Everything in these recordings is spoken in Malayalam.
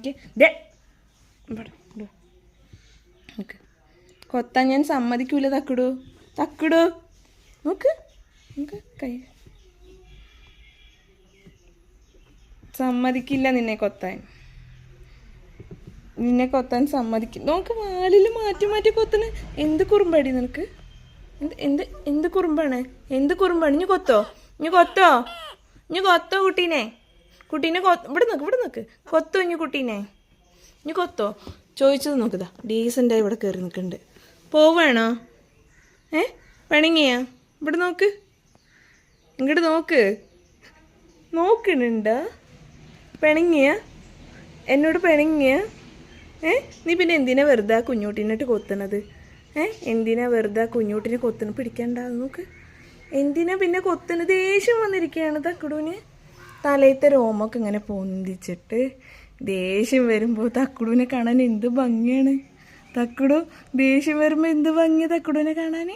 നോക്കി ദേ. നോക്ക്. കൊത്താൻ ഞാൻ സമ്മതിക്കൂല തക്കിടു. തക്കിടു. നോക്ക്. നോക്ക്. കൈ. സമ്മതിക്കില്ല നിന്നെ കൊത്താൻ. നിന്നെ കൊത്താൻ സമ്മതിക്കും. നോക്ക് വാലിൽ മാറ്റി മാറ്റി കൊത്തണ എന്ത് കുറുമ്പടി നിനക്ക്? എന്ത് എന്ത് എന്ത് കുറുമ്പാണ്? എന്ത് കുറുമ്പാണ്? ഇനി കൊത്തോ? ഇനി കൊത്തോ? ഇനി കൊത്തോ കുട്ടീനെ? കുട്ടീനെ കൊ ഇവിടെ നിൽക്ക് ഇവിടെ നിൽക്ക് കൊത്തോ ഇനി കുട്ടീനെ? ഇനി കൊത്തോ? ചോദിച്ചത് നോക്കുതാ ഡീസന്റായി ഇവിടെ കയറി നിൽക്കുന്നുണ്ട്. പോവാണോ? ഏ? വേണമെങ്കിയാ ഇവിടെ നോക്ക്. ഇങ്ങോട്ട് നോക്ക്. നോക്കണുണ്ട പിണങ്ങിയ? എന്നോട് പിണങ്ങിയ? ഏ? നീ പിന്നെ എന്തിനാ വെറുതെ ആ കുഞ്ഞൂട്ടിനിട്ട് കൊത്തണത് ഏ? എന്തിനാ വെറുതെ ആ കുഞ്ഞൂട്ടിനെ കൊത്തണ പിടിക്കണ്ട നോക്ക്. എന്തിനാ പിന്നെ കൊത്തണ ദേഷ്യം വന്നിരിക്കുകയാണ് തക്കുടൂന് തലയത്തെ രോമൊക്കെ ഇങ്ങനെ പൊന്തിച്ചിട്ട് ദേഷ്യം വരുമ്പോൾ തക്കുടുവിനെ കാണാൻ എന്ത് ഭംഗിയാണ്? തക്കുടു ദേഷ്യം വരുമ്പോൾ എന്ത് ഭംഗി തക്കുടുവിനെ കാണാൻ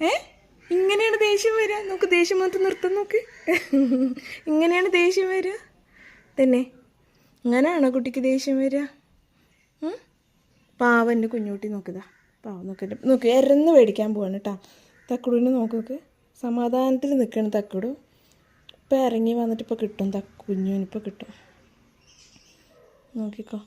ഏ? ഇങ്ങനെയാണ് ദേഷ്യം വരിക. നോക്ക് ദേഷ്യം വന്നിട്ട് നിർത്തം നോക്ക്. ഇങ്ങനെയാണ് ദേഷ്യം വരിക. തന്നെ. ഇങ്ങനെയാണോ കുട്ടിക്ക് ദേഷ്യം വരിക? പാവന്റെ കുഞ്ഞുകുട്ടി നോക്കിതാ പാവ നോക്കിട്ട് നോക്ക് എരന്ന് മേടിക്കാൻ പോവാണ് കേട്ടോ. തക്കുടുവിനെ നോക്ക്. സമാധാനത്തിൽ നിൽക്കണം തക്കുടു. ഇപ്പം ഇറങ്ങി വന്നിട്ട് ഇപ്പോൾ കിട്ടും. തക്ക് കുഞ്ഞുവിനിപ്പോൾ കിട്ടും. നോക്കിക്കോ.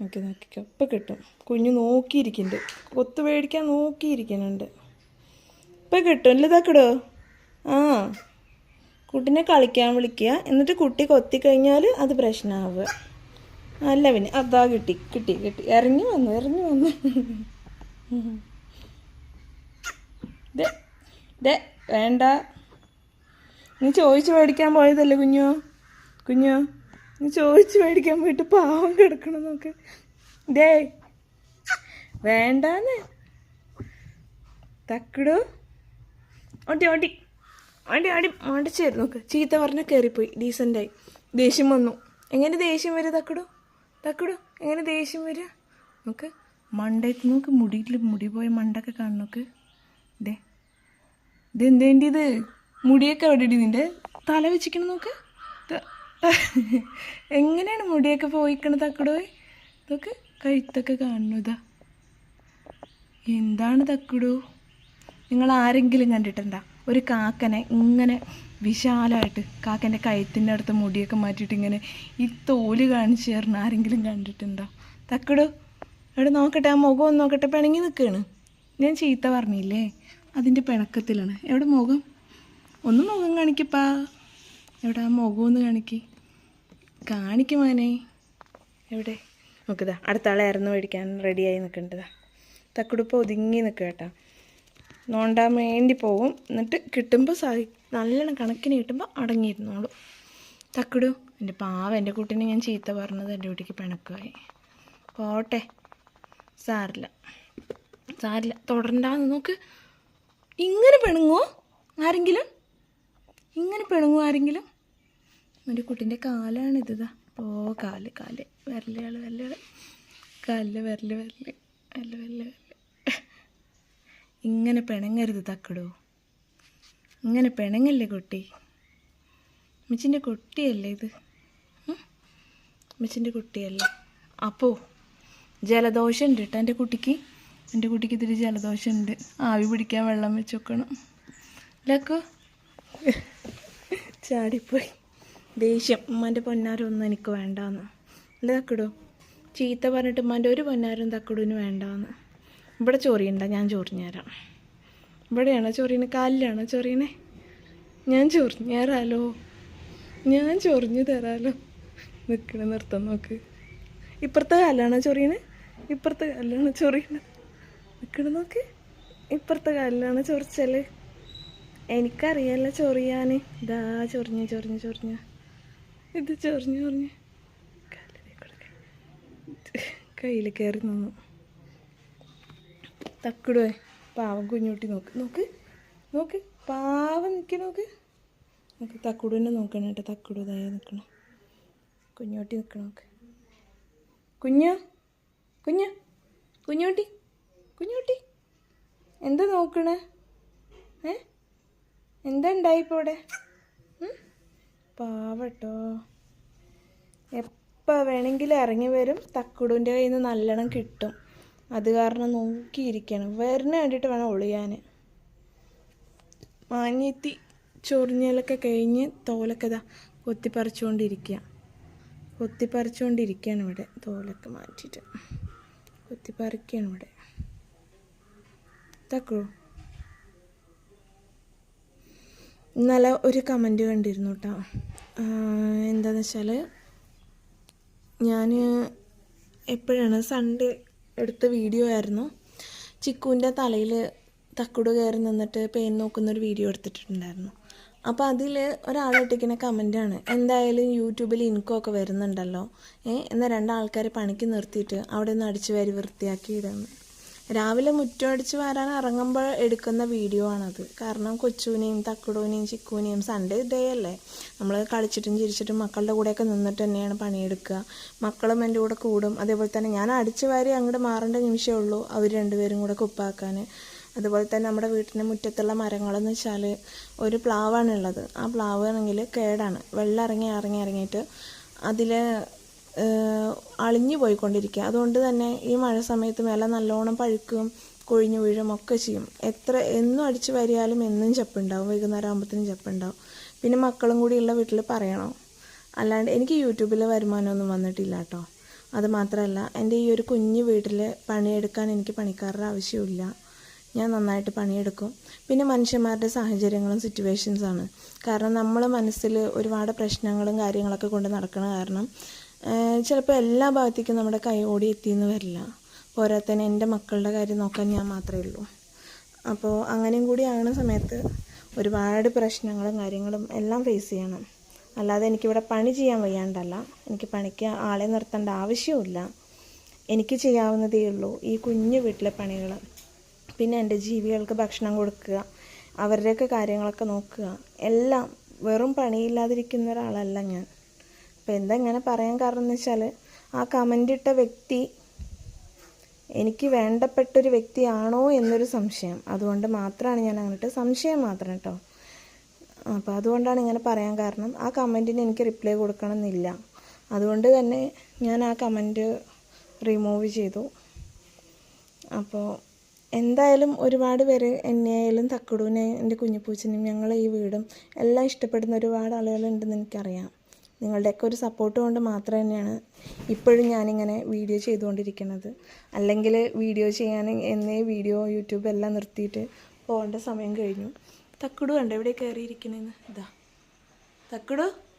നോക്കി നോക്കിക്കോ. ഇപ്പം കിട്ടും. കുഞ്ഞു നോക്കിയിരിക്കുന്നുണ്ട്. കൊത്ത് മേടിക്കാൻ നോക്കിയിരിക്കുന്നുണ്ട്. ഇപ്പം കിട്ടും. അല്ലേ തക്കടോ ആ. കുട്ടിനെ കളിക്കാൻ വിളിക്കുക. എന്നിട്ട് കുട്ടി കൊത്തി കഴിഞ്ഞാൽ അത് പ്രശ്നമാവുക അല്ല പിന്നെ അതാ കിട്ടി കിട്ടി കിട്ടി. ഇറങ്ങി വന്നു ഇറങ്ങി വന്നു. ദേ ദേ വേണ്ട. നീ ചോദിച്ച് മേടിക്കാൻ പോയതല്ലേ കുഞ്ഞോ? കുഞ്ഞോ നീ ചോദിച്ച് മേടിക്കാൻ പോയിട്ട് പാവം കിടക്കണം നോക്ക് ദേ വേണ്ടാന്ന്. തക്കിടു. ഓട്ടി ഓട്ടി ഓടി ഓടി മടിച്ചായിരുന്നു നോക്ക്. ചീത്ത പറഞ്ഞ കയറിപ്പോയി ഡീസന്റായി ദേഷ്യം വന്നു. എങ്ങനെ ദേഷ്യം വരും തക്കിടു? തക്കിടു എങ്ങനെ ദേഷ്യം വരിക നോക്ക്. മണ്ടയത്ത് നോക്ക്. മുടിയിൽ മുടി പോയ മണ്ടൊക്കെ കാണുന്നോക്ക് ഇത് എന്തേണ്ടി ഇത് മുടിയൊക്കെ എവിടെ ഇടി നിന്റെ? തല വെച്ചിക്കണം നോക്ക്. എങ്ങനെയാണ് മുടിയൊക്കെ പോയിക്കണ തക്കടോയ് ഇതൊക്കെ കഴുത്തൊക്കെ കാണുന്നു ഇതാ. എന്താണ് തക്കുടു? നിങ്ങൾ ആരെങ്കിലും കണ്ടിട്ടെന്താ ഒരു കാക്കനെ ഇങ്ങനെ വിശാലമായിട്ട് കാക്കന്റെ കഴുത്തിന്റെ അടുത്ത് മുടിയൊക്കെ മാറ്റിയിട്ട് ഇങ്ങനെ ഈ തോൽ കാണിച്ച് തരണം ആരെങ്കിലും കണ്ടിട്ടുണ്ടോ? തക്കുടു എവിടെ നോക്കട്ടെ ആ മുഖം ഒന്ന് നോക്കട്ടെ. പിണങ്ങി നിൽക്കുകയാണ് ഞാൻ ചീത്ത പറഞ്ഞില്ലേ? അതിന്റെ പിണക്കത്തിലാണ്. എവിടെ മുഖം? ഒന്ന് മുഖം കാണിക്കപ്പാ. എവിടെ? ആ മുഖം ഒന്ന് കാണിക്ക്. കാണിക്കും മോനെ. എവിടെ? നോക്കുതാ അടുത്ത ആളെ ഇറന്ന് മേടിക്കാൻ റെഡിയായി നിൽക്കേണ്ടതാ തക്കുടുപ്പ് ഒതുങ്ങി നിൽക്കുക കേട്ടോ. നോണ്ടാൻ വേണ്ടി പോകും എന്നിട്ട് കിട്ടുമ്പോൾ സഹി നല്ലോണം കണക്കിന് കിട്ടുമ്പോൾ അടങ്ങിയിരുന്നോളൂ. തക്കുടു എന്റെ പാവ എന്റെ കുട്ടീനെ ഞാൻ ചീത്ത പറഞ്ഞത് എന്റെ കുട്ടിക്ക് പിണക്കമായി. പോട്ടെ. സാറില്ല സാറില്ല തുടരണ്ടാന്ന് നോക്ക്. ഇങ്ങനെ പിണങ്ങോ? ആരെങ്കിലും? ഇങ്ങനെ പിണങ്ങുമോ ആരെങ്കിലും എന്റെ കുട്ടീന്റെ കാലാണിത് ഇതാ ഓ കാൽ കാൽ. വിരലുകൾ വിരലുകൾ വരൽ വരൽ. വരൽ വരൽ വരൽ. ഇങ്ങനെ പിണങ്ങരുത് തക്കടോ. ഇങ്ങനെ പിണങ്ങല്ലേ കുട്ടി? അമ്മച്ചിന്റെ കുട്ടിയല്ലേ ഇത്? അമ്മച്ചിന്റെ കുട്ടിയല്ലേ? അപ്പോ ജലദോഷം ഉണ്ട് കേട്ടോ എന്റെ കുട്ടിക്ക്. എന്റെ കുട്ടിക്ക് ഇതിൽ ജലദോഷം ഉണ്ട് ആവി പിടിക്കാൻ വെള്ളം വെച്ച് വെക്കണം ലക്കോ ചാടിപ്പോയി. ദേഷ്യം. ഉമ്മാന്റെ പൊന്നാരൊന്നും എനിക്ക് വേണ്ടാന്ന്. അല്ലേ തക്കിടു? ചീത്ത പറഞ്ഞിട്ട് ഉമ്മാന്റെ ഒരു പൊന്നാരും തക്കിടുവിന് വേണ്ടാന്ന്. ഇവിടെ ചൊറിയണ്ട ഞാൻ ചൊറിഞ്ഞു ഇവിടെയാണോ ചൊറിയണ? കാലിലാണോ ചൊറിയണേ? ഞാൻ ചൊറിഞ്ഞു ഞാൻ ചൊറിഞ്ഞു തരാലോ. നിൽക്കണ നിർത്തം നോക്ക്. ഇപ്പുറത്തെ കാലാണോ ചൊറിയണേ? ഇപ്പുറത്തെ കാലിലാണോ ചൊറിയണത് നിൽക്കണ നോക്ക്. ഇപ്പുറത്തെ കാലിലാണോ ചൊറിച്ചൽ? എനിക്കറിയാലോ ചൊറിയാൻ ഇതാ ചൊറിഞ്ഞു ചൊറിഞ്ഞു ചൊറിഞ്ഞു. ഇത് ചൊറിഞ്ഞു ചൊറിഞ്ഞു. കയ്യിൽ കയറി നിന്നു. തക്കിടുവേ പാവം കുഞ്ഞൂട്ടി നോക്ക്. നോക്ക് നോക്ക്. പാവം നിൽക്കി നോക്ക്. നോക്ക് തക്കുടുവിനെ നോക്കണം കേട്ടോ. തക്കുടു ഇതായി നിൽക്കണം കുഞ്ഞോട്ടി നിൽക്കണം നോക്ക്. കുഞ്ഞു കുഞ്ഞു കുഞ്ഞോട്ടി കുഞ്ഞോട്ടി. എന്താ നോക്കണേ? ഏ? എന്താ ഉണ്ടായി ഇവിടെ പാവട്ടോ. എപ്പോൾ വേണമെങ്കിലും ഇറങ്ങി വരും. തക്കുടുവിന്റെ കയ്യിൽ നിന്ന് നല്ലോണം കിട്ടും. അത് കാരണം നോക്കിയിരിക്കണം. വരുന്ന വേണ്ടിയിട്ട് വേണം ഒളിയാൻ മാഞ്ഞെത്തി ചൊറിഞ്ഞലൊക്കെ കഴിഞ്ഞ് തോലൊക്കെ ഇതാ കൊത്തിപ്പറിച്ചുകൊണ്ടിരിക്കുക കൊത്തിപ്പറിച്ചുകൊണ്ടിരിക്കുകയാണ് ഇവിടെ. തോലൊക്കെ മാറ്റിയിട്ട്. കൊത്തിപ്പറിക്കുകയാണ് ഇവിടെ. തക്കു ഇന്നലെ ഒരു കമന്റ് കണ്ടിരുന്നു കേട്ടോ എന്താണെന്ന് വെച്ചാൽ ഞാൻ എപ്പോഴാണ് സൺഡേ എടുത്ത വീഡിയോ ആയിരുന്നു. ചിക്കുവിന്റെ തലയിൽ തക്കുട് കയറി നിന്നിട്ട് പെയിൻ നോക്കുന്നൊരു വീഡിയോ എടുത്തിട്ടുണ്ടായിരുന്നു. അപ്പോൾ അതിൽ ഒരാളിട്ടിരിക്കുന്ന കമന്റാണ് എന്തായാലും യൂട്യൂബിൽ ഇൻകമൊക്കെ വരുന്നുണ്ടല്ലോ. ഏ എന്നാൽ രണ്ടാൾക്കാരെ പണിക്ക് നിർത്തിയിട്ട് അവിടെ നിന്ന് അടിച്ചു വാരി വൃത്തിയാക്കി ഇടുന്നു രാവിലെ മുറ്റമടിച്ച് വരാൻ ഇറങ്ങുമ്പോൾ എടുക്കുന്ന വീഡിയോ ആണത്. കാരണം കൊച്ചുവിനെയും തക്കുടൂനെയും ചിക്കുവിനെയും സൺഡേ ഡേ അല്ലേ? നമ്മൾ കളിച്ചിട്ടും ചിരിച്ചിട്ടും മക്കളുടെ കൂടെയൊക്കെ നിന്നിട്ട് തന്നെയാണ് പണിയെടുക്കുക. മക്കളും എന്റെ കൂടെ കൂടും. അതേപോലെ തന്നെ ഞാൻ അടിച്ചു വാരി അങ്ങോട്ട് മാറേണ്ട നിമിഷമേ ഉള്ളൂ അവർ രണ്ടുപേരും കൂടെ കുപ്പാക്കാൻ അതുപോലെ തന്നെ നമ്മുടെ വീട്ടിന്റെ മുറ്റത്തുള്ള മരങ്ങളെന്ന് വെച്ചാൽ ഒരു പ്ലാവാണുള്ളത് ആ പ്ലാവ് ആണെങ്കിൽ കേടാണ്. വെള്ളം ഇറങ്ങി ഇറങ്ങി ഇറങ്ങിയിട്ട് അതിൽ അളിഞ്ഞു പോയിക്കൊണ്ടിരിക്കുക. അതുകൊണ്ട് തന്നെ ഈ മഴ സമയത്ത് മേലെ നല്ലോണം പഴുക്കും കൊഴിഞ്ഞു വീഴും ഒക്കെ ചെയ്യും. എത്ര എന്നും അടിച്ചു വരിയാലും എന്നും ചെപ്പുണ്ടാവും. വൈകുന്നേരം ആകുമ്പോഴത്തേനും ചെപ്പുണ്ടാവും. പിന്നെ മക്കളും കൂടിയുള്ള വീട്ടിൽ പറയണോ? അല്ലാണ്ട് എനിക്ക് യൂട്യൂബിൽ വരുമാനമൊന്നും വന്നിട്ടില്ല കേട്ടോ അത് മാത്രമല്ല എന്റെ ഈ ഒരു കുഞ്ഞു വീട്ടിൽ പണിയെടുക്കാൻ എനിക്ക് പണിക്കാരുടെ ആവശ്യമില്ല ഞാൻ നന്നായിട്ട് പണിയെടുക്കും. പിന്നെ മനുഷ്യന്മാരുടെ സാഹചര്യങ്ങളും സിറ്റുവേഷൻസാണ് കാരണം നമ്മൾ മനസ്സിൽ ഒരുപാട് പ്രശ്നങ്ങളും കാര്യങ്ങളൊക്കെ കൊണ്ട് നടക്കണ കാരണം ചിലപ്പോൾ എല്ലാ ഭാഗത്തേക്കും നമ്മുടെ കൈ ഓടി എത്തിയെന്ന് വരില്ല. പോരാത്തന്നെ എന്റെ മക്കളുടെ കാര്യം നോക്കാൻ ഞാൻ മാത്രമേ ഉള്ളൂ. അപ്പോൾ അങ്ങനെയും കൂടി ആകുന്ന സമയത്ത് ഒരുപാട് പ്രശ്നങ്ങളും കാര്യങ്ങളും എല്ലാം ഫേസ് ചെയ്യണം. അല്ലാതെ എനിക്കിവിടെ പണി ചെയ്യാൻ വയ്യാണ്ടല്ല. എനിക്ക് പണിക്ക് ആളെ നിർത്തേണ്ട ആവശ്യമില്ല എനിക്ക് ചെയ്യാവുന്നതേ ഉള്ളൂ. ഈ കുഞ്ഞു വീട്ടിലെ പണികൾ പിന്നെ എന്റെ ജീവികൾക്ക് ഭക്ഷണം കൊടുക്കുക അവരുടെയൊക്കെ കാര്യങ്ങളൊക്കെ നോക്കുക. എല്ലാം വെറും പണിയില്ലാതിരിക്കുന്ന ഒരാളല്ല ഞാൻ. അപ്പോൾ എന്താ ഇങ്ങനെ പറയാൻ കാരണം എന്ന് വെച്ചാൽ ആ കമന്റ് ഇട്ട വ്യക്തി എനിക്ക് വേണ്ടപ്പെട്ടൊരു വ്യക്തിയാണോ എന്നൊരു സംശയം. അതുകൊണ്ട് മാത്രമാണ് ഞാൻ അങ്ങോട്ട് സംശയം മാത്രം കേട്ടോ അപ്പോൾ അതുകൊണ്ടാണ് ഇങ്ങനെ പറയാൻ കാരണം ആ കമന്റിന് എനിക്ക് റിപ്ലൈ കൊടുക്കണമെന്നില്ല. അതുകൊണ്ട് തന്നെ ഞാൻ ആ കമന്റ് റിമൂവ് ചെയ്തു. അപ്പോൾ എന്തായാലും ഒരുപാട് പേര് എന്നെയായാലും തക്കടൂനെ എന്റെ കുഞ്ഞിപ്പൂച്ചനും ഞങ്ങളെ ഈ വീടും എല്ലാം ഇഷ്ടപ്പെടുന്ന ഒരുപാട് ആളുകളുണ്ടെന്ന് എനിക്കറിയാം. നിങ്ങളുടെയൊക്കെ ഒരു സപ്പോർട്ട് കൊണ്ട് മാത്രം തന്നെയാണ് ഇപ്പോഴും ഞാനിങ്ങനെ വീഡിയോ ചെയ്തുകൊണ്ടിരിക്കുന്നത്. അല്ലെങ്കിൽ വീഡിയോ ചെയ്യാൻ എന്നേ വീഡിയോ യൂട്യൂബ് എല്ലാം നിർത്തിയിട്ട് പോകേണ്ട സമയം കഴിഞ്ഞു. തക്കുടു കണ്ടോ എവിടെ കയറിയിരിക്കണേന്ന് ഇതാ തക്കുടു?